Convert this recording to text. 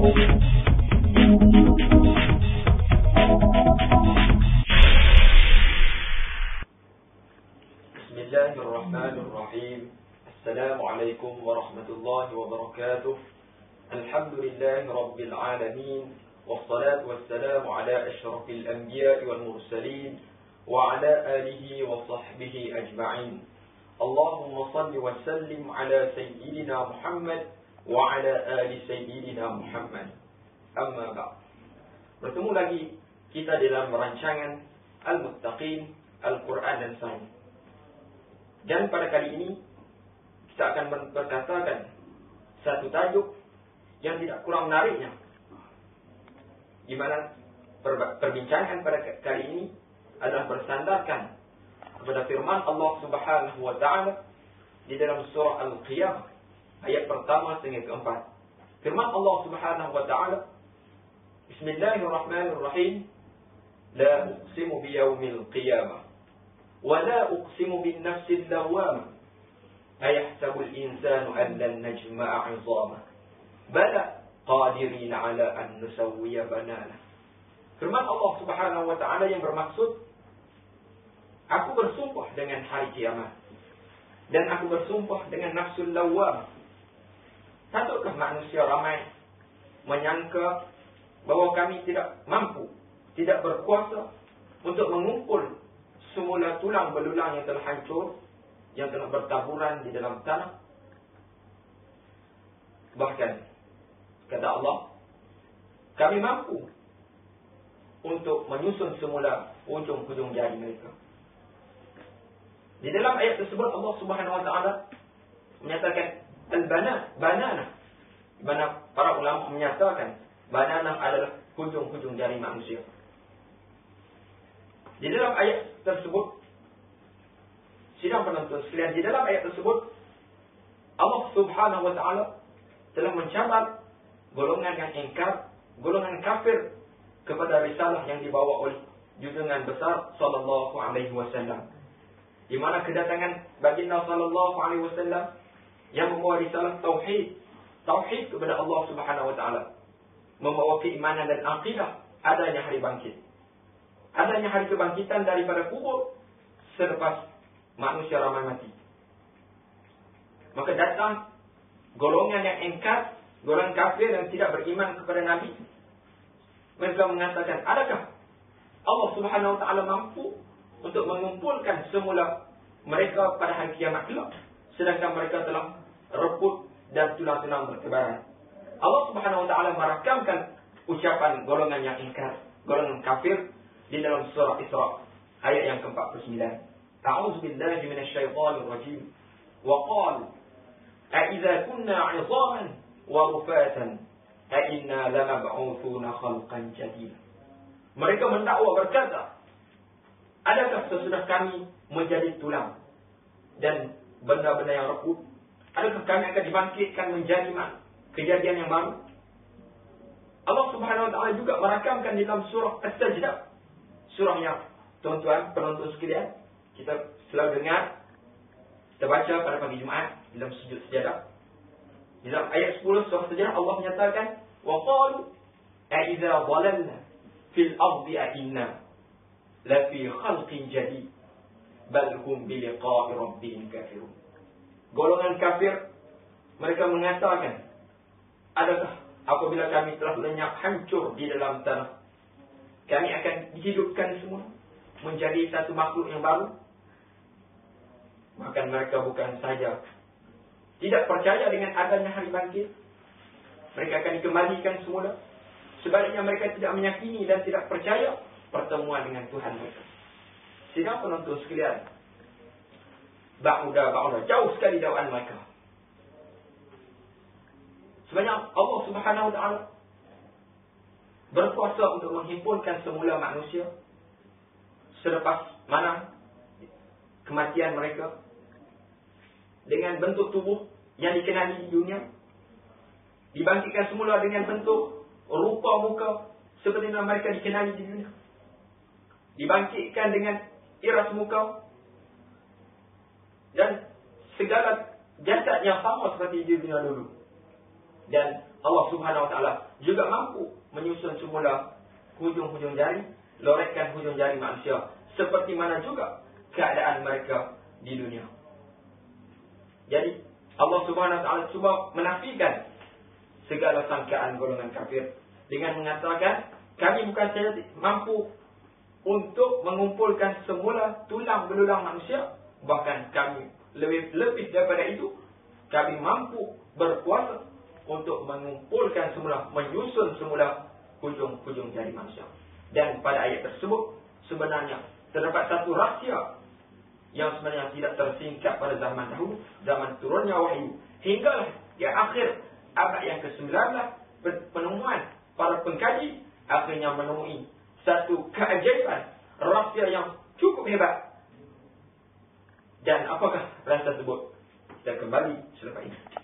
بسم الله الرحمن الرحيم. السلام عليكم ورحمة الله وبركاته. الحمد لله رب العالمين والصلاة والسلام على أشرف الأنبياء والمرسلين وعلى آله وصحبه أجمعين. اللهم صل وسلم على سيدنا محمد وعلى آل سيدنا محمد أما بعد Bertemu lagi kita dalam rancangan Al-Muttaqin Al-Quran dan Sains. Dan pada kali ini kita akan berkatakan satu tajuk yang tidak kurang menariknya. Di mana perbincangan pada kali ini adalah bersandarkan kepada firman Allah Subhanahu wa taala di dalam surah Al-Qiyamah ayat pertama sehingga keempat. Firman Allah Subhanahu wa taala Bismillahirrahmanirrahim La uqsimu biyawmil qiyamah ولا أقسم بالنفس اللوامة أيحسب الإنسان أن لن نجمع عظامه بلى قادرين على أن نسوي بنانه Firman Allah Subhanahu wa taala yang bermaksud Aku bersumpah dengan hari kiamat dan aku bersumpah dengan nafsul lawam. Tatukah manusia ramai menyangka bahawa kami tidak mampu, tidak berkuasa untuk mengumpul semula tulang belulang yang telah hancur, yang telah bertaburan di dalam tanah. Bahkan, kata Allah, kami mampu untuk menyusun semula ujung-ujung jari mereka. Di dalam ayat tersebut Allah Subhanahu Wa Taala menyatakan al-banana, banana. Di mana para ulama menyatakan banana adalah hujung-hujung jari manusia. Di dalam ayat tersebut sidang penonton sekalian di dalam ayat tersebut Allah Subhanahu wa taala telah mencabar golongan yang ingkar, golongan kafir kepada risalah yang dibawa oleh junjungan besar sallallahu alaihi wasallam. Di mana kedatangan baginda sallallahu alaihi wasallam yang membawa risalah tauhid, tauhid kepada Allah Subhanahu wa taala, membawa keimanan dan akidah adanya hari bangkit adanya hari kebangkitan daripada kubur selepas manusia ramai mati. Maka datang golongan yang engkar, golongan kafir yang tidak beriman kepada Nabi. Mereka mengatakan, adakah Allah subhanahu wa ta'ala mampu untuk mengumpulkan semula mereka pada hari kiamat kelak. Sedangkan mereka telah reput dan tulang-tulang bertebaran. Allah subhanahu wa ta'ala merakamkan ucapan golongan yang ingkar, golongan kafir di dalam surah Isra ayat yang ke-49. A'udzu billahi minasyaitonir rajim. Wa qala a idza kunna 'idhaman wa rufatan a inna khalqan jadida. Mereka mendakwa berkata, adakah sesudah kami menjadi tulang dan benda-benda yang reput, adakah kami akan dibangkitkan menjadi kejadian yang baru? Allah Subhanahu wa taala juga merakamkan dalam surah As-Sajdah. Surah yang tuan-tuan penonton sekalian kita selalu dengar kita baca pada pagi Jumaat dalam sujud sejadah. Dalam ayat 10 surah sejadah Allah menyatakan wa qalu a idza dhalalna fil ardi a inna la fi khalqin jadid bal hum bi liqa'i rabbihim kafirun golongan kafir mereka mengatakan adakah apabila kami telah lenyap hancur di dalam tanah kami akan dihidupkan semua menjadi satu makhluk yang baru. Maka mereka bukan saja tidak percaya dengan adanya hari bangkit. Mereka akan dikembalikan semula. Sebaliknya mereka tidak meyakini dan tidak percaya pertemuan dengan Tuhan mereka. Sehingga penonton sekalian. Ba'udah, ba'udah. Jauh sekali dakwaan mereka. Sebenarnya Allah subhanahu wa ta'ala berkuasa untuk menghimpunkan semula manusia selepas mana kematian mereka dengan bentuk tubuh yang dikenali di dunia dibangkitkan semula dengan bentuk rupa muka seperti yang mereka dikenali di dunia dibangkitkan dengan iras muka dan segala jasad yang sama seperti di dunia dulu Dan Allah Subhanahu Wa Taala juga mampu menyusun semula hujung-hujung jari, lorekkan hujung jari manusia seperti mana juga keadaan mereka di dunia. Jadi Allah Subhanahu Wa Taala cuba menafikan segala sangkaan golongan kafir dengan mengatakan kami bukan saja mampu untuk mengumpulkan semula tulang belulang manusia bahkan kami lebih lebih daripada itu kami mampu berkuasa untuk mengumpulkan semula menyusun semula hujung-hujung jari manusia dan pada ayat tersebut sebenarnya terdapat satu rahsia yang sebenarnya tidak tersingkap pada zaman dahulu, zaman turunnya wahyu. Hingga di akhir abad yang ke-19, penemuan para pengkaji akhirnya menemui satu keajaiban, rahsia yang cukup hebat. Dan apakah rahsia tersebut? Kita kembali selepas ini.